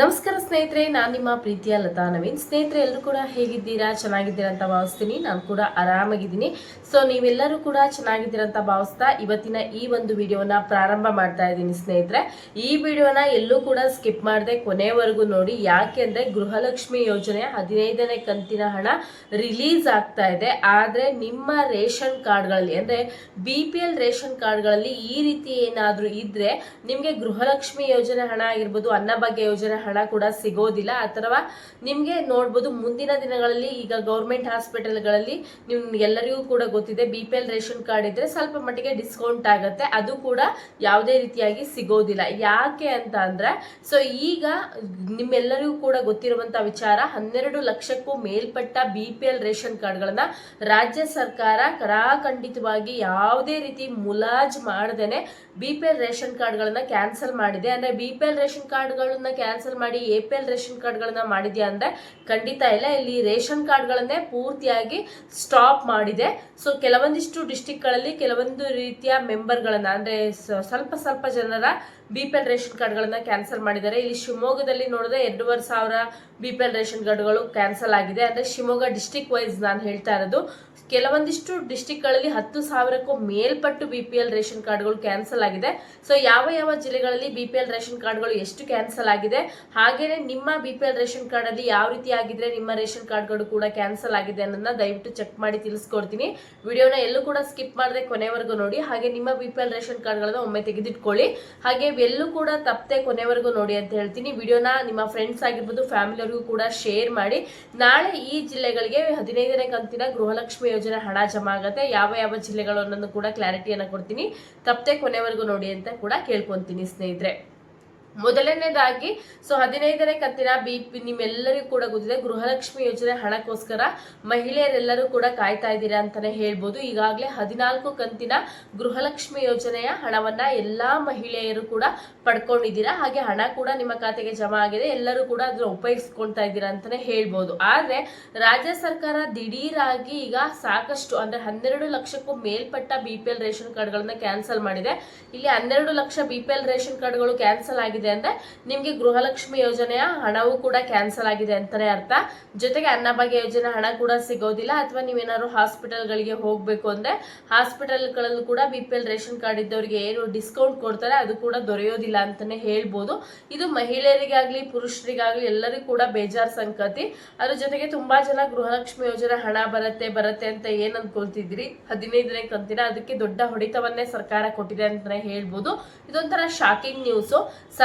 ನಮಸ್ಕಾರ ಸ್ನೇಹಿತರೆ, ನಾನು ನಿಮ್ಮ ಪ್ರೀತಿಯ ಲತಾ ನವೀನ್. ಸ್ನೇಹಿತರೆ, ಎಲ್ಲರೂ ಕೂಡ ಹೇಗಿದ್ದೀರಾ? ಚೆನ್ನಾಗಿದ್ದೀರಾ ಅಂತ ಭಾವಿಸ್ತೀನಿ. ನಾನು ಕೂಡ ಆರಾಮಾಗಿದ್ದೀನಿ. ಸೊ ನೀವೆಲ್ಲರೂ ಕೂಡ ಚೆನ್ನಾಗಿದ್ದೀರಾ ಅಂತ ಭಾವಿಸ್ತಾ ಇವತ್ತಿನ ಈ ಒಂದು ವಿಡಿಯೋನ ಪ್ರಾರಂಭ ಮಾಡ್ತಾ ಇದ್ದೀನಿ ಸ್ನೇಹಿತರೆ. ಈ ವಿಡಿಯೋನ ಎಲ್ಲೂ ಕೂಡ ಸ್ಕಿಪ್ ಮಾಡದೆ ಕೊನೆವರೆಗೂ ನೋಡಿ. ಯಾಕೆ ಅಂದ್ರೆ ಗೃಹಲಕ್ಷ್ಮಿ ಯೋಜನೆ ಹದಿನೈದನೇ ಕಂತಿನ ಹಣ ರಿಲೀಸ್ ಆಗ್ತಾ ಇದೆ. ಆದ್ರೆ ನಿಮ್ಮ ರೇಷನ್ ಕಾರ್ಡ್ಗಳಲ್ಲಿ, ಅಂದ್ರೆ ಬಿ ಪಿ ಎಲ್ ರೇಷನ್ ಕಾರ್ಡ್ಗಳಲ್ಲಿ ಈ ರೀತಿ ಏನಾದರೂ ಇದ್ರೆ ನಿಮಗೆ ಗೃಹಲಕ್ಷ್ಮಿ ಯೋಜನೆ ಹಣ ಆಗಿರ್ಬೋದು ಅನ್ನಭಾಗ್ಯ ಯೋಜನೆ ಹಣ ಕೂಡ ಸಿಗೋದಿಲ್ಲ. ಅಥವಾ ನಿಮಗೆ ನೋಡ್ಬೋದು ಮುಂದಿನ ದಿನಗಳಲ್ಲಿ ಈಗ ಗೌರ್ಮೆಂಟ್ ಹಾಸ್ಪಿಟಲ್ಗಳಲ್ಲಿ ನಿಮ್ಗೆಲ್ಲರಿಗೂ ಕೂಡ ಗೊತ್ತಿದೆ, B P L ration card ಇದ್ರೆ ಸ್ವಲ್ಪ ಮಟ್ಟಿಗೆ ಡಿಸ್ಕೌಂಟ್ ಆಗುತ್ತೆ. ಅದು ಕೂಡ ಯಾವುದೇ ರೀತಿಯಾಗಿ ಸಿಗೋದಿಲ್ಲ. ಯಾಕೆ ಅಂತ ಅಂದ್ರೆ, ಸೊ ಈಗ ನಿಮ್ಮೆಲ್ಲರಿಗೂ ಕೂಡ ಗೊತ್ತಿರುವಂತ ವಿಚಾರ, ಹನ್ನೆರಡು ಲಕ್ಷಕ್ಕೂ ಮೇಲ್ಪಟ್ಟ ಬಿ ಪಿ ಎಲ್ ರೇಷನ್ ಕಾರ್ಡ್ಗಳನ್ನ ರಾಜ್ಯ ಸರ್ಕಾರ ಕರಾಖಂಡಿತವಾಗಿ ಯಾವುದೇ ರೀತಿ ಮುಲಾಜ್ ಮಾಡದೇನೆ ಬಿ ಪಿ ಎಲ್ ರೇಷನ್ ಕಾರ್ಡ್ಗಳನ್ನ ಕ್ಯಾನ್ಸಲ್ ಮಾಡಿದೆ. ಅಂದ್ರೆ ಬಿ ಪಿ ಎಲ್ ರೇಷನ್ ಕಾರ್ಡ್ಗಳನ್ನ ಕ್ಯಾನ್ಸಲ್ ಮಾಡಿ ಎ ಪಿ ಎಲ್ ರೇಷನ್ ಕಾರ್ಡ್ಗಳನ್ನ ಮಾಡಿದ್ಯಾ ಅಂದ್ರೆ ಖಂಡಿತ ಇಲ್ಲ. ಇಲ್ಲಿ ರೇಷನ್ ಕಾರ್ಡ್ಗಳನ್ನೇ ಪೂರ್ತಿಯಾಗಿ ಸ್ಟಾಪ್ ಮಾಡಿದೆ. ಸೊ ಕೆಲವೊಂದಿಷ್ಟು ಡಿಸ್ಟಿಕ್ಗಳಲ್ಲಿ ಕೆಲವೊಂದು ರೀತಿಯ ಮೆಂಬರ್ಗಳನ್ನ ಅಂದ್ರೆ ಸ್ವಲ್ಪ ಸ್ವಲ್ಪ ಜನರ ಬಿ ಪಿ ಎಲ್ ರೇಷನ್ ಕಾರ್ಡ್ಗಳನ್ನು ಕ್ಯಾನ್ಸಲ್ ಮಾಡಿದ್ದಾರೆ. ಇಲ್ಲಿ ಶಿವಮೊಗ್ಗದಲ್ಲಿ ನೋಡಿದ್ರೆ ಎರಡೂವರೆ ಸಾವಿರ ಬಿ ಪಿ ಎಲ್ ರೇಷನ್ ಕಾರ್ಡ್ಗಳು ಕ್ಯಾನ್ಸಲ್ ಆಗಿದೆ. ಅಂದ್ರೆ ಶಿವಮೊಗ್ಗ ಡಿಸ್ಟಿಕ್ ವೈಸ್ ನಾನು ಹೇಳ್ತಾ ಇರೋದು, ಕೆಲವೊಂದಿಷ್ಟು ಡಿಸ್ಟಿಕ್ಗಳಲ್ಲಿ ಹತ್ತು ಸಾವಿರಕ್ಕೂ ಮೇಲ್ಪಟ್ಟು ಬಿ ಪಿ ಎಲ್ ರೇಷನ್ ಕಾರ್ಡ್ಗಳು ಕ್ಯಾನ್ಸಲ್ ಆಗಿದೆ. ಸೊ ಯಾವ ಯಾವ ಜಿಲ್ಲೆಗಳಲ್ಲಿ ಬಿ ಪಿ ಎಲ್ ರೇಷನ್ ಕಾರ್ಡ್ಗಳು ಎಷ್ಟು ಕ್ಯಾನ್ಸಲ್ ಆಗಿದೆ, ಹಾಗೇನೆ ನಿಮ್ಮ ಬಿ ರೇಷನ್ ಕಾರ್ಡ್ ಅಲ್ಲಿ ಯಾವ ರೀತಿ ಆಗಿದ್ರೆ ನಿಮ್ಮ ರೇಷನ್ ಕಾರ್ಡ್ಗಳು ಕೂಡ ಕ್ಯಾನ್ಸಲ್ ಆಗಿದೆ ಅನ್ನೋದನ್ನ ದಯವಿಟ್ಟು ಚೆಕ್ ಮಾಡಿ ತಿಳಿಸ್ಕೊಡ್ತೀನಿ. ವಿಡಿಯೋನ ಎಲ್ಲೂ ಕೂಡ ಸ್ಕಿಪ್ ಮಾಡದೆ ಕೊನೆವರೆಗೂ ನೋಡಿ. ಹಾಗೆ ನಿಮ್ಮ ಬಿ ಪಿ ಎಲ್ ರೇಷನ್ ಕಾರ್ಡ್ಗಳನ್ನ ಒಮ್ಮೆ ತೆಗೆದಿಟ್ಕೊಳ್ಳಿ. ಹಾಗೆ ಎಲ್ಲೂ ಕೂಡ ತಪ್ಪದೆ ಕೊನೆವರೆಗೂ ನೋಡಿ ಅಂತ ಹೇಳ್ತೀನಿ. ವಿಡಿಯೋನ ನಿಮ್ಮ ಫ್ರೆಂಡ್ಸ್ ಆಗಿರ್ಬೋದು ಫ್ಯಾಮಿಲಿ ಅವ್ರಿಗೂ ಕೂಡ ಶೇರ್ ಮಾಡಿ. ನಾಳೆ ಈ ಜಿಲ್ಲೆಗಳಿಗೆ ಹದಿನೈದನೇ ಕಂತಿನ ಗೃಹಲಕ್ಷ್ಮಿ ಯೋಜನೆ ಹಣ ಜಮಾ ಆಗುತ್ತೆ. ಯಾವ ಯಾವ ಜಿಲ್ಲೆಗಳು ಅನ್ನೋದು ಕೂಡ ಕ್ಲಾರಿಟಿಯನ್ನು ಕೊಡ್ತೀನಿ. ತಪ್ಪದೆ ಕೊನೆವರೆಗೂ ನೋಡಿ ಅಂತ ಕೂಡ ಕೇಳ್ಕೊತೀನಿ ಸ್ನೇಹಿತರೆ. ಮೊದಲನೇದಾಗಿ, ಸೊ ಹದಿನೈದನೇ ಕಂತಿನ ಬಿ ಪಿ ನಿಮ್ಮೆಲ್ಲರಿಗೂ ಕೂಡ ಗೊತ್ತಿದೆ. ಗೃಹಲಕ್ಷ್ಮಿ ಯೋಜನೆ ಹಣಕ್ಕೋಸ್ಕರ ಮಹಿಳೆಯರೆಲ್ಲರೂ ಕೂಡ ಕಾಯ್ತಾ ಇದ್ದೀರಾ ಅಂತಾನೆ ಹೇಳ್ಬೋದು. ಈಗಾಗಲೇ ಹದಿನಾಲ್ಕು ಕಂತಿನ ಗೃಹಲಕ್ಷ್ಮಿ ಯೋಜನೆಯ ಹಣವನ್ನ ಎಲ್ಲಾ ಮಹಿಳೆಯರು ಕೂಡ ಪಡ್ಕೊಂಡಿದ್ದೀರಾ? ಹಾಗೆ ಹಣ ಕೂಡ ನಿಮ್ಮ ಖಾತೆಗೆ ಜಮಾ ಆಗಿದೆ. ಎಲ್ಲರೂ ಕೂಡ ಅದನ್ನ ಉಪಯೋಗಿಸ್ಕೊಳ್ತಾ ಇದ್ದೀರಾ ಅಂತಾನೆ ಹೇಳ್ಬೋದು. ಆದ್ರೆ ರಾಜ್ಯ ಸರ್ಕಾರ ದಿಢೀರಾಗಿ ಈಗ ಸಾಕಷ್ಟು, ಅಂದ್ರೆ ಹನ್ನೆರಡು ಲಕ್ಷಕ್ಕೂ ಮೇಲ್ಪಟ್ಟ ಬಿ ಪಿ ಎಲ್ ರೇಷನ್ ಕಾರ್ಡ್ಗಳನ್ನ ಕ್ಯಾನ್ಸಲ್ ಮಾಡಿದೆ. ಇಲ್ಲಿ ಹನ್ನೆರಡು lakh B P L ration ಕಾರ್ಡ್ಗಳು ಕ್ಯಾನ್ಸಲ್ ಆಗಿದೆ ಅಂದ್ರೆ ನಿಮ್ಗೆ ಗೃಹಲಕ್ಷ್ಮಿ ಯೋಜನೆಯ ಹಣವೂ ಕೂಡ ಕ್ಯಾನ್ಸಲ್ ಆಗಿದೆ ಅಂತಾನೆ ಅರ್ಥ. ಜೊತೆಗೆ ಅನ್ನಭಾಗ್ಯ ಯೋಜನೆ ಹಣ ಕೂಡ ಸಿಗೋದಿಲ್ಲ, ಅಥವಾ ನೀವೇನಾದ್ರು ಹಾಸ್ಪಿಟಲ್ಗಳಿಗೆ ಹೋಗ್ಬೇಕು ಅಂದ್ರೆ ಹಾಸ್ಪಿಟಲ್ಗಳಲ್ಲೂ ಕೂಡ B P L ration card ಇದ್ದವರಿಗೆ ಏನು ಡಿಸ್ಕೌಂಟ್ ಕೊಡ್ತಾರೆ, ಅದು ಕೂಡ ದೊರೆಯೋದಿಲ್ಲ ಅಂತಾನೆ ಹೇಳ್ಬೋದು. ಇದು ಮಹಿಳೆಯರಿಗಾಗ್ಲಿ, ಪುರುಷರಿಗಾಗ್ಲಿ ಎಲ್ಲರಿಗೂ ಕೂಡ ಬೇಜಾರ್ ಸಂಗತಿ. ಅದ್ರ ಜೊತೆಗೆ ತುಂಬಾ ಜನ ಗೃಹಲಕ್ಷ್ಮಿ ಯೋಜನೆ ಹಣ ಬರುತ್ತೆ ಬರುತ್ತೆ ಅಂತ ಏನ್ ಅನ್ಕೊಳ್ತಿದ್ರಿ ಹದಿನೈದನೇ ಕಂತಿನ ಅದಕ್ಕೆ ದೊಡ್ಡ ಹೊಡಿತವನ್ನೇ ಸರ್ಕಾರ ಕೊಟ್ಟಿದೆ ಅಂತಾನೆ ಹೇಳ್ಬೋದು. ಇದೊಂಥರ ಶಾಕಿಂಗ್ ನ್ಯೂಸು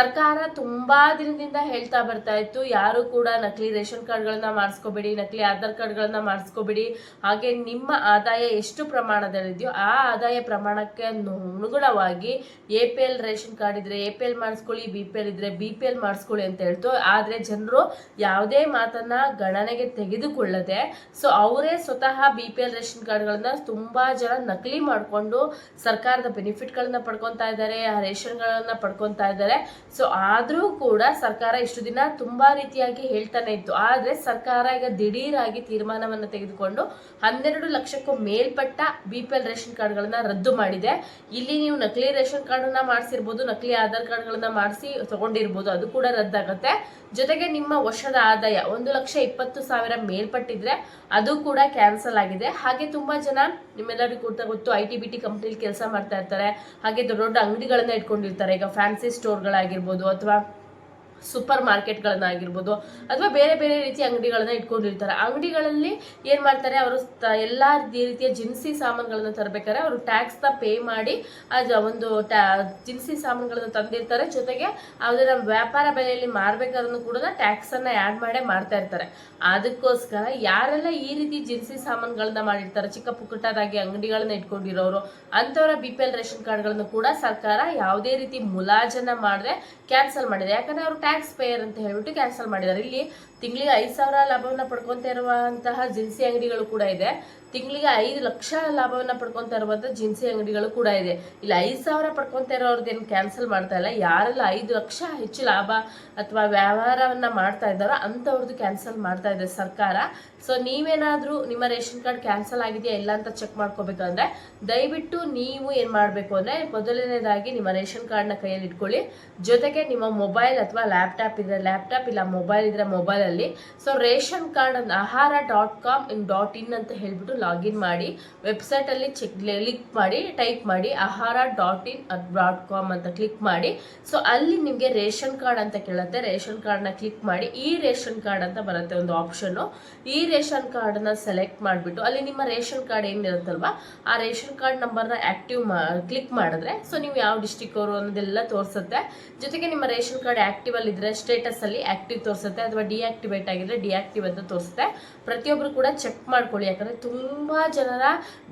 ಸರ್ಕಾರ ತುಂಬಾ ದಿನದಿಂದ ಹೇಳ್ತಾ ಬರ್ತಾ ಇತ್ತು, ಯಾರು ಕೂಡ ನಕಲಿ ರೇಷನ್ ಕಾರ್ಡ್ಗಳನ್ನ ಮಾಡಿಸ್ಕೋಬೇಡಿ, ನಕಲಿ ಆಧಾರ್ ಕಾರ್ಡ್ಗಳನ್ನ ಮಾಡಿಸ್ಕೋಬೇಡಿ, ಹಾಗೆ ನಿಮ್ಮ ಆದಾಯ ಎಷ್ಟು ಪ್ರಮಾಣದಲ್ಲಿದೆಯೋ ಆ ಆದಾಯ ಪ್ರಮಾಣಕ್ಕೆ ಅನು- ಅನುಗುಣವಾಗಿ A P L ration card ಇದ್ರೆ ಎ ಪಿ ಎಲ್ ಮಾಡಿಸ್ಕೊಳ್ಳಿ, ಬಿ ಪಿ ಎಲ್ ಇದ್ರೆ ಬಿ ಪಿ ಎಲ್ ಮಾಡಿಸ್ಕೊಳ್ಳಿ ಅಂತ ಹೇಳ್ತು. ಆದ್ರೆ ಜನರು ಯಾವುದೇ ಮಾತನ್ನ ಗಣನೆಗೆ ತೆಗೆದುಕೊಳ್ಳದೆ, ಸೊ ಅವರೇ ಸ್ವತಃ ಬಿ ಪಿ ಎಲ್ ರೇಷನ್ ಕಾರ್ಡ್ಗಳನ್ನ ತುಂಬಾ ಜನ ನಕಲಿ ಮಾಡಿಕೊಂಡು ಸರ್ಕಾರದ ಬೆನಿಫಿಟ್ಗಳನ್ನ ಪಡ್ಕೊತಾ ಇದ್ದಾರೆ, ಆ ರೇಷನ್ಗಳನ್ನ ಪಡ್ಕೊತಾ ಇದ್ದಾರೆ. ಸೊ ಆದರೂ ಕೂಡ ಸರ್ಕಾರ ಇಷ್ಟು ದಿನ ತುಂಬಾ ರೀತಿಯಾಗಿ ಹೇಳ್ತಾನೆ ಇತ್ತು. ಆದ್ರೆ ಸರ್ಕಾರ ಈಗ ದಿಢೀರಾಗಿ ತೀರ್ಮಾನವನ್ನು ತೆಗೆದುಕೊಂಡು ಹನ್ನೆರಡು ಲಕ್ಷಕ್ಕೂ ಮೇಲ್ಪಟ್ಟ ಬಿ ಪಿ ಎಲ್ ರೇಷನ್ ಕಾರ್ಡ್ಗಳನ್ನು ರದ್ದು ಮಾಡಿದೆ. ಇಲ್ಲಿ ನೀವು ನಕಲಿ ರೇಷನ್ ಕಾರ್ಡನ್ನು ಮಾಡಿಸಿರ್ಬೋದು, ನಕಲಿ ಆಧಾರ್ ಕಾರ್ಡ್ಗಳನ್ನು ಮಾಡಿಸಿ ತಗೊಂಡಿರ್ಬೋದು, ಅದು ಕೂಡ ರದ್ದಾಗುತ್ತೆ. ಜೊತೆಗೆ ನಿಮ್ಮ ವರ್ಷದ ಆದಾಯ ಒಂದು ಲಕ್ಷ ಇಪ್ಪತ್ತು ಸಾವಿರ ಮೇಲ್ಪಟ್ಟಿದ್ರೆ ಅದು ಕೂಡ ಕ್ಯಾನ್ಸಲ್ ಆಗಿದೆ. ಹಾಗೆ ತುಂಬಾ ಜನ ನಿಮ್ಮೆಲ್ಲರಿಗೂ ಕೂಡ ಗೊತ್ತು ಐ ಟಿ ಬಿ ಟಿ ಕಂಪ್ನಿಲಿ ಕೆಲಸ ಮಾಡ್ತಾ ಇರ್ತಾರೆ. ಹಾಗೆ ದೊಡ್ಡ ದೊಡ್ಡ ಅಂಗಡಿಗಳನ್ನ ಇಟ್ಕೊಂಡಿರ್ತಾರೆ. ಈಗ ಫ್ಯಾನ್ಸಿ ಸ್ಟೋರ್ಗಳಾಗಿರ್ಬೋದು ಅಥವಾ ಸೂಪರ್ ಮಾರ್ಕೆಟ್ಗಳನ್ನಾಗಿರ್ಬೋದು ಅಥವಾ ಬೇರೆ ಬೇರೆ ರೀತಿಯ ಅಂಗಡಿಗಳನ್ನ ಇಟ್ಕೊಂಡಿರ್ತಾರೆ. ಅಂಗಡಿಗಳಲ್ಲಿ ಏನು ಮಾಡ್ತಾರೆ? ಅವರು ಎಲ್ಲ ರೀತಿಯ ಜಿನ್ಸಿ ಸಾಮಾನುಗಳನ್ನ ತರಬೇಕಾದ್ರೆ ಅವರು ನ ಪೇ ಮಾಡಿ ಅದು ಒಂದು ಜಿನ್ಸಿ ಸಾಮಾನುಗಳನ್ನ ತಂದಿರ್ತಾರೆ. ಜೊತೆಗೆ ಅದರ ವ್ಯಾಪಾರ ಬೆಲೆಯಲ್ಲಿ ಮಾರ್ಬೇಕಾದ್ರೂ ಕೂಡ ಟ್ಯಾಕ್ಸನ್ನು ಆ್ಯಡ್ ಮಾಡೇ ಮಾಡ್ತಾ ಇರ್ತಾರೆ. ಅದಕ್ಕೋಸ್ಕರ ಯಾರೆಲ್ಲ ಈ ರೀತಿ ಜಿನ್ಸಿ ಸಾಮಾನುಗಳನ್ನ ಮಾಡಿರ್ತಾರೆ? ಚಿಕ್ಕ ಪುಕ್ಕಟದಾಗಿ ಅಂಗಡಿಗಳನ್ನ ಇಟ್ಕೊಂಡಿರೋರು, ಅಂಥವರ ಬಿ ಪಿ ಎಲ್ ರೇಷನ್ ಕಾರ್ಡ್ಗಳನ್ನು ಕೂಡ ಸರ್ಕಾರ ಯಾವುದೇ ರೀತಿ ಮುಲಾಜನ್ನ ಮಾಡದೆ ಕ್ಯಾನ್ಸಲ್ ಮಾಡಿದೆ. ಯಾಕಂದ್ರೆ ಅವರು ಟ್ಯಾಕ್ಸ್ ಪೇಯರ್ ಅಂತ ಹೇಳ್ಬಿಟ್ಟು ಕ್ಯಾನ್ಸಲ್ ಮಾಡಿದ್ದಾರೆ. ಇಲ್ಲಿ ತಿಂಗಳಿಗೆ ಐದು ಸಾವಿರ ಲಾಭವನ್ನ ಪಡ್ಕೊಂತ ಇರುವಂತಹ ಜಿನ್ಸಿ ಅಂಗಡಿಗಳು ಕೂಡ ಇದೆ. ತಿಂಗಳಿಗೆ ಐದು ಲಕ್ಷ ಲಾಭವನ್ನ ಪಡ್ಕೊಂತ ಇರುವಂಥ ಜಿನ್ಸಿ ಅಂಗಡಿಗಳು ಕೂಡ ಇದೆ. ಇಲ್ಲಿ ಐದು ಸಾವಿರ ಪಡ್ಕೊಂತ ಇರೋರ್ದೇನು ಕ್ಯಾನ್ಸಲ್ ಮಾಡ್ತಾ ಇಲ್ಲ. ಯಾರೆಲ್ಲ ಐದು ಲಕ್ಷ ಹೆಚ್ಚು ಲಾಭ ಅಥವಾ ವ್ಯವಹಾರವನ್ನ ಮಾಡ್ತಾ ಇದ್ದಾರೋ ಅಂಥವ್ರದ್ದು ಕ್ಯಾನ್ಸಲ್ ಮಾಡ್ತಾ ಇದೆ ಸರ್ಕಾರ. ಸೊ ನೀವೇನಾದ್ರೂ ನಿಮ್ಮ ರೇಷನ್ ಕಾರ್ಡ್ ಕ್ಯಾನ್ಸಲ್ ಆಗಿದೆಯಾ ಇಲ್ಲ ಅಂತ ಚೆಕ್ ಮಾಡ್ಕೋಬೇಕಂದ್ರೆ ದಯವಿಟ್ಟು ನೀವು ಏನ್ ಮಾಡಬೇಕು ಅಂದ್ರೆ ಮೊದಲನೇದಾಗಿ ನಿಮ್ಮ ರೇಷನ್ ಕಾರ್ಡ್ನ ಕೈಯಲ್ಲಿ ಇಟ್ಕೊಳ್ಳಿ. ಜೊತೆಗೆ ನಿಮ್ಮ ಮೊಬೈಲ್ ಅಥವಾ ಲ್ಯಾಪ್ಟಾಪ್ ಇದ್ರೆ ಲ್ಯಾಪ್ಟಾಪ್ ಇಲ್ಲ ಮೊಬೈಲ್ ಇದ್ರೆ ಮೊಬೈಲ್ ಅಲ್ಲಿ ಸೊ ರೇಷನ್ ಕಾರ್ಡ್ ಅಂತ Ahara dot com in dot in ಅಂತ ಹೇಳ್ಬಿಟ್ಟು ಲಾಗಿನ್ ಮಾಡಿ ವೆಬ್ಸೈಟ್ ಅಲ್ಲಿ ಚೆಕ್ ಕ್ಲಿಕ್ ಮಾಡಿ, ಟೈಪ್ ಮಾಡಿ, Ahara dot in dot com ಅಂತ ಕ್ಲಿಕ್ ಮಾಡಿ. ಸೊ ಅಲ್ಲಿ ನಿಮಗೆ ರೇಷನ್ ಕಾರ್ಡ್ ಅಂತ ಕೇಳುತ್ತೆ. ರೇಷನ್ ಕಾರ್ಡ್ನ ಕ್ಲಿಕ್ ಮಾಡಿ, ಈ ರೇಷನ್ ಕಾರ್ಡ್ ಅಂತ ಬರುತ್ತೆ ಒಂದು ಆಪ್ಷನ್ ಈ ರೇಷನ್ ಕಾರ್ಡ್ನ ಸೆಲೆಕ್ಟ್ ಮಾಡಿಬಿಟ್ಟು, ಅಲ್ಲಿ ನಿಮ್ಮ ರೇಷನ್ ಕಾರ್ಡ್ ಏನಿರುತ್ತಲ್ವಾ, ಆ ರೇಷನ್ ಕಾರ್ಡ್ ನಂಬರ್ನ ಆಕ್ಟಿವ್ ಮಾ, ಕ್ಲಿಕ್ ಮಾಡಿದ್ರೆ, ಸೊ ನೀವು ಯಾವ ಡಿಸ್ಟಿಕ್ ಅವರು ಅನ್ನೋದೆಲ್ಲ ತೋರಿಸುತ್ತೆ. ಜೊತೆಗೆ ನಿಮ್ಮ ರೇಷನ್ ಕಾರ್ಡ್ ಆಕ್ಟಿವ್ ಅಲ್ಲಿ ಇದ್ರೆ, ಸ್ಟೇಟಸ್ ಅಲ್ಲಿ ಆಕ್ಟಿವ್ ತೋರಿಸುತ್ತೆ, ಅಥವಾ ಡಿಆಕ್ಟಿವೇಟ್ ಆಗಿದ್ರೆ ಡಿಆಕ್ಟಿವ್ ಅಂತ ತೋರಿಸುತ್ತೆ. ಪ್ರತಿಯೊಬ್ಬರು ಕೂಡ ಚೆಕ್ ಮಾಡ್ಕೊಳ್ಳಿ. ಯಾಕಂದ್ರೆ ತುಂಬಾ ಜನರ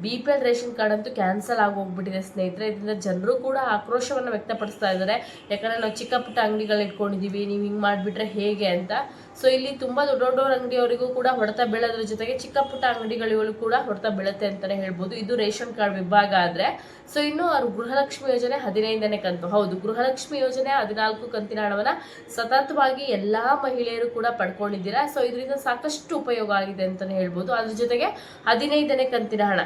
B P L ration card ಅಂತೂ ಕ್ಯಾನ್ಸಲ್ ಆಗೋಗ್ಬಿಟ್ಟಿದೆ ಸ್ನೇಹಿತರೆ. ಇದರಿಂದ ಜನರು ಕೂಡ ಆಕ್ರೋಶವನ್ನು ವ್ಯಕ್ತಪಡಿಸ್ತಾ ಇದ್ದಾರೆ. ಯಾಕಂದ್ರೆ ನಾವು ಚಿಕ್ಕ ಪುಟ್ಟ ಅಂಗಡಿಗಳು ಇಟ್ಕೊಂಡಿದೀವಿ. ನೀವು ಹಿಂಗ್ ಮಾಡಿಬಿಟ್ರೆ ಹೇಗೆ ಅಂತ. ಸೊ ಇಲ್ಲಿ ತುಂಬಾ ದೊಡ್ಡ ದೊಡ್ಡವ್ರ ಅಂಗಡಿಯವರಿಗೂ ಕೂಡ ಹೊಡೆತ ಬೀಳೋದ್ರ ಜೊತೆಗೆ ಚಿಕ್ಕ ಪುಟ್ಟ ಅಂಗಡಿಗಳಿಗೂ ಕೂಡ ಹೊಡೆತ ಬೀಳುತ್ತೆ ಅಂತಾನೆ ಹೇಳ್ಬೋದು. ಇದು ರೇಷನ್ ಕಾರ್ಡ್ ವಿಭಾಗ ಆದ್ರೆ. ಸೊ ಇನ್ನು ಅವ್ರು ಗೃಹಲಕ್ಷ್ಮಿ ಯೋಜನೆ ಹದಿನೈದನೇ ಕಂತು. ಹೌದು, ಗೃಹಲಕ್ಷ್ಮಿ ಯೋಜನೆ ಹದಿನಾಲ್ಕು ಕಂತಿನ ಹಣವನ್ನ ಸತತವಾಗಿ ಎಲ್ಲಾ ಮಹಿಳೆಯರು ಕೂಡ ಪಡ್ಕೊಂಡಿದ್ದೀರಾ. ಸೊ ಇದರಿಂದ ಸಾಕಷ್ಟು ಉಪಯೋಗ ಆಗಿದೆ ಅಂತಾನೆ ಹೇಳ್ಬೋದು. ಅದ್ರ ಜೊತೆಗೆ ಹದಿನೈದನೇ ಕಂತಿನ ಹಣ.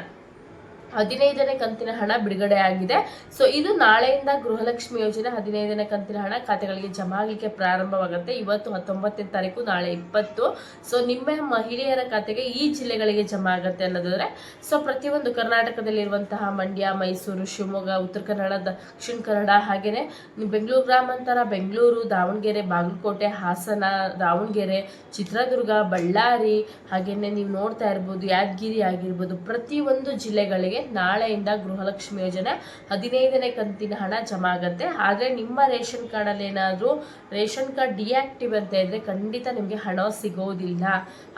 ಹದಿನೈದನೇ ಕಂತಿನ ಹಣ ಬಿಡುಗಡೆ ಆಗಿದೆ. ಸೊ ಇದು ನಾಳೆಯಿಂದ ಗೃಹಲಕ್ಷ್ಮಿ ಯೋಜನೆ ಹದಿನೈದನೇ ಕಂತಿನ ಹಣ ಖಾತೆಗಳಿಗೆ ಜಮಾ ಆಗಲಿಕ್ಕೆ ಪ್ರಾರಂಭವಾಗುತ್ತೆ. ಇವತ್ತು ಹತ್ತೊಂಬತ್ತನೇ ತಾರೀಕು, ನಾಳೆ ಇಪ್ಪತ್ತು. ಸೊ ನಿಮ್ಮ ಮಹಿಳೆಯರ ಖಾತೆಗೆ ಈ ಜಿಲ್ಲೆಗಳಿಗೆ ಜಮಾ ಆಗುತ್ತೆ ಅನ್ನೋದಾದ್ರೆ ಸೊ ಪ್ರತಿಯೊಂದು ಕರ್ನಾಟಕದಲ್ಲಿರುವಂತಹ ಮಂಡ್ಯ, ಮೈಸೂರು, ಶಿವಮೊಗ್ಗ, ಉತ್ತರ ಕನ್ನಡ, ದಕ್ಷಿಣ ಕನ್ನಡ ಹಾಗೇನೆ ಬೆಂಗಳೂರು ಗ್ರಾಮಾಂತರ, ಬೆಂಗಳೂರು, ದಾವಣಗೆರೆ, ಬಾಗಲಕೋಟೆ, ಹಾಸನ, ದಾವಣಗೆರೆ, ಚಿತ್ರದುರ್ಗ, ಬಳ್ಳಾರಿ ಹಾಗೇನೆ ನೀವು ನೋಡ್ತಾ ಇರ್ಬೋದು, ಯಾದಗಿರಿ ಆಗಿರ್ಬೋದು, ಪ್ರತಿಯೊಂದು ಜಿಲ್ಲೆಗಳಿಗೆ ನಾಳೆಯಿಂದ ಗೃಹಲಕ್ಷ್ಮಿ ಯೋಜನೆ ಹದಿನೈದನೇ ಕಂತಿನ ಹಣ ಜಮಾ ಆಗುತ್ತೆ. ಆದರೆ ನಿಮ್ಮ ರೇಷನ್ ಕಾರ್ಡಲ್ಲಿ ಏನಾದರೂ ರೇಷನ್ ಕಾರ್ಡ್ ಡಿಆಕ್ಟಿವ್ ಅಂತ ಇದ್ರೆ ಖಂಡಿತ ನಿಮಗೆ ಹಣ ಸಿಗೋದಿಲ್ಲ.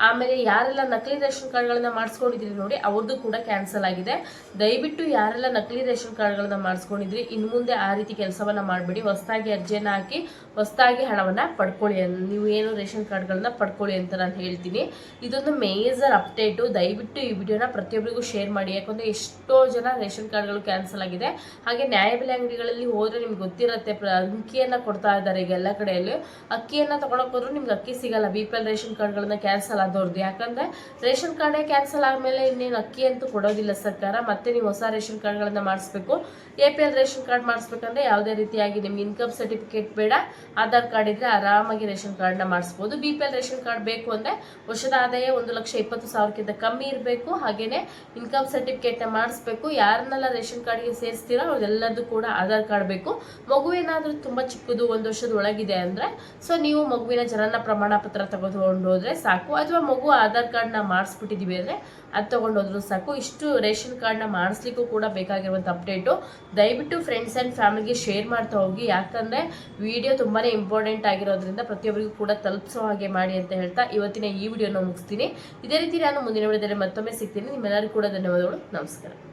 ಆಮೇಲೆ ಯಾರೆಲ್ಲ ನಕಲಿ ರೇಷನ್ ಕಾರ್ಡ್ಗಳನ್ನ ಮಾಡಿಸ್ಕೊಂಡಿದ್ದೀರಿ ನೋಡಿ ಅವ್ರದ್ದು ಕೂಡ ಕ್ಯಾನ್ಸಲ್ ಆಗಿದೆ. ದಯವಿಟ್ಟು ಯಾರೆಲ್ಲ ನಕಲಿ ರೇಷನ್ ಕಾರ್ಡ್ಗಳನ್ನ ಮಾಡಿಸ್ಕೊಂಡಿದ್ರಿ ಇನ್ನು ಮುಂದೆ ಆ ರೀತಿ ಕೆಲಸವನ್ನ ಮಾಡಬೇಡಿ. ಹೊಸದಾಗಿ ಅರ್ಜಿಯನ್ನು ಹಾಕಿ, ಹೊಸದಾಗಿ ಹಣವನ್ನ ಪಡ್ಕೊಳ್ಳಿ. ನೀವು ಏನು ರೇಷನ್ ಕಾರ್ಡ್ಗಳನ್ನ ಪಡ್ಕೊಳ್ಳಿ ಅಂತ ನಾನು ಹೇಳ್ತೀನಿ. ಇದೊಂದು ಮೇಜರ್ ಅಪ್ಡೇಟು. ದಯವಿಟ್ಟು ಈ ವಿಡಿಯೋನ ಪ್ರತಿಯೊಬ್ಬರಿಗೂ ಶೇರ್ ಮಾಡಿ. ಯಾಕಂದ್ರೆ ಎಷ್ಟೋ ಜನ ರೇಷನ್ ಕಾರ್ಡ್ಗಳು ಕ್ಯಾನ್ಸಲ್ ಆಗಿದೆ. ಹಾಗೆ ನ್ಯಾಯಬೆಲೆ ಅಂಗಡಿಗಳಲ್ಲಿ ಹೋದ್ರೆ ನಿಮ್ಗೆ ಗೊತ್ತಿರುತ್ತೆ ಅಕ್ಕಿಯನ್ನು ಕೊಡ್ತಾ ಇದ್ದಾರೆ ಈಗ ಎಲ್ಲ ಕಡೆಯಲ್ಲಿ. ಅಕ್ಕಿಯನ್ನ ತಗೊಳಕ್ ಹೋದ್ರು ನಿಮ್ಗೆ ಅಕ್ಕಿ ಸಿಗಲ್ಲ, ಬಿ ಪಿ ಎಲ್ ರೇಷನ್ ಕಾರ್ಡ್ಗಳನ್ನ ಕ್ಯಾನ್ಸಲ್ ಆದವ್ರದ್ದು ಯಾಕಂದ್ರೆ ರೇಷನ್ ಕಾರ್ಡೇ ಕ್ಯಾನ್ಸಲ್ ಆದಮೇಲೆ ಇನ್ನೇನು ಅಕ್ಕಿ ಅಂತೂ ಕೊಡೋದಿಲ್ಲ ಸರ್ಕಾರ. ಮತ್ತೆ ನೀವು ಹೊಸ ರೇಷನ್ ಕಾರ್ಡ್ಗಳನ್ನ ಮಾಡಿಸ್ಬೇಕು. A P L ration card ಮಾಡಿಸ್ಬೇಕಂದ್ರೆ ಯಾವುದೇ ರೀತಿಯಾಗಿ ನಿಮ್ಗೆ ಇನ್ಕಮ್ ಸರ್ಟಿಫಿಕೇಟ್ ಬೇಡ. ಆಧಾರ್ ಕಾರ್ಡ್ ಇದ್ರೆ ಆರಾಮಾಗಿ ರೇಷನ್ ಕಾರ್ಡ್ನ ಮಾಡಿಸ್ಬೋದು. B P L ration card ಬೇಕು ಅಂದ್ರೆ ವರ್ಷದ ಆದಾಯ ಒಂದು ಲಕ್ಷ ಇಪ್ಪತ್ತು ಸಾವಿರಕ್ಕಿಂತ ಕಮ್ಮಿ ಇರಬೇಕು. ಹಾಗೇನೆ ಇನ್ಕಮ್ ಸರ್ಟಿಫಿಕೇಟ್ನ ಮಾಡಿಸ್ಬೇಕು ಯಾರನ್ನೆಲ್ಲ ರೇಷನ್ ಕಾರ್ಡ್ಗೆ ಸೇರಿಸ್ತೀರಾ ಅವ್ರೆಲ್ಲರದ್ದು ಕೂಡ ಆಧಾರ್ ಕಾರ್ಡ್ ಬೇಕು. ಮಗು ಏನಾದರೂ ತುಂಬ ಚಿಕ್ಕದು, ಒಂದು ವರ್ಷದ ಒಳಗಿದೆ ಅಂದರೆ, ಸೊ ನೀವು ಮಗುವಿನ ಜನನ ಪ್ರಮಾಣ ಪತ್ರ ತಗೊಂಡು ಹೋದ್ರೆ ಸಾಕು. ಅಥವಾ ಮಗು ಆಧಾರ್ ಕಾರ್ಡ್ನ ಮಾಡಿಸ್ಬಿಟ್ಟಿದ್ದೀವಿ ಅಂದರೆ ಅದು ತೊಗೊಂಡೋದ್ರು ಸಾಕು. ಇಷ್ಟು ರೇಷನ್ ಕಾರ್ಡ್ನ ಮಾಡಿಸ್ಲಿಕ್ಕೂ ಕೂಡ ಬೇಕಾಗಿರುವಂಥ ಅಪ್ಡೇಟು ದಯವಿಟ್ಟು ಫ್ರೆಂಡ್ಸ್ ಆ್ಯಂಡ್ ಫ್ಯಾಮಿಲಿಗೆ ಶೇರ್ ಮಾಡ್ತಾ ಹೋಗಿ. ಯಾಕಂದರೆ ವಿಡಿಯೋ ತುಂಬಾ ಇಂಪಾರ್ಟೆಂಟ್ ಆಗಿರೋದ್ರಿಂದ ಪ್ರತಿಯೊಬ್ಬರಿಗೂ ಕೂಡ ತಲುಪಿಸೋ ಹಾಗೆ ಮಾಡಿ ಅಂತ ಹೇಳ್ತಾ ಇವತ್ತಿನ ಈ ವಿಡಿಯೋನ ಮುಗಿಸ್ತೀನಿ. ಇದೇ ರೀತಿ ನಾನು ಮುಂದಿನ ವಿಡಿಯೋದಲ್ಲಿ ಮತ್ತೊಮ್ಮೆ ಸಿಗ್ತೀನಿ. ನಿಮ್ಮೆಲ್ಲರಿಗೂ ಕೂಡ ಧನ್ಯವಾದಗಳು. ನಮಸ್ಕಾರ.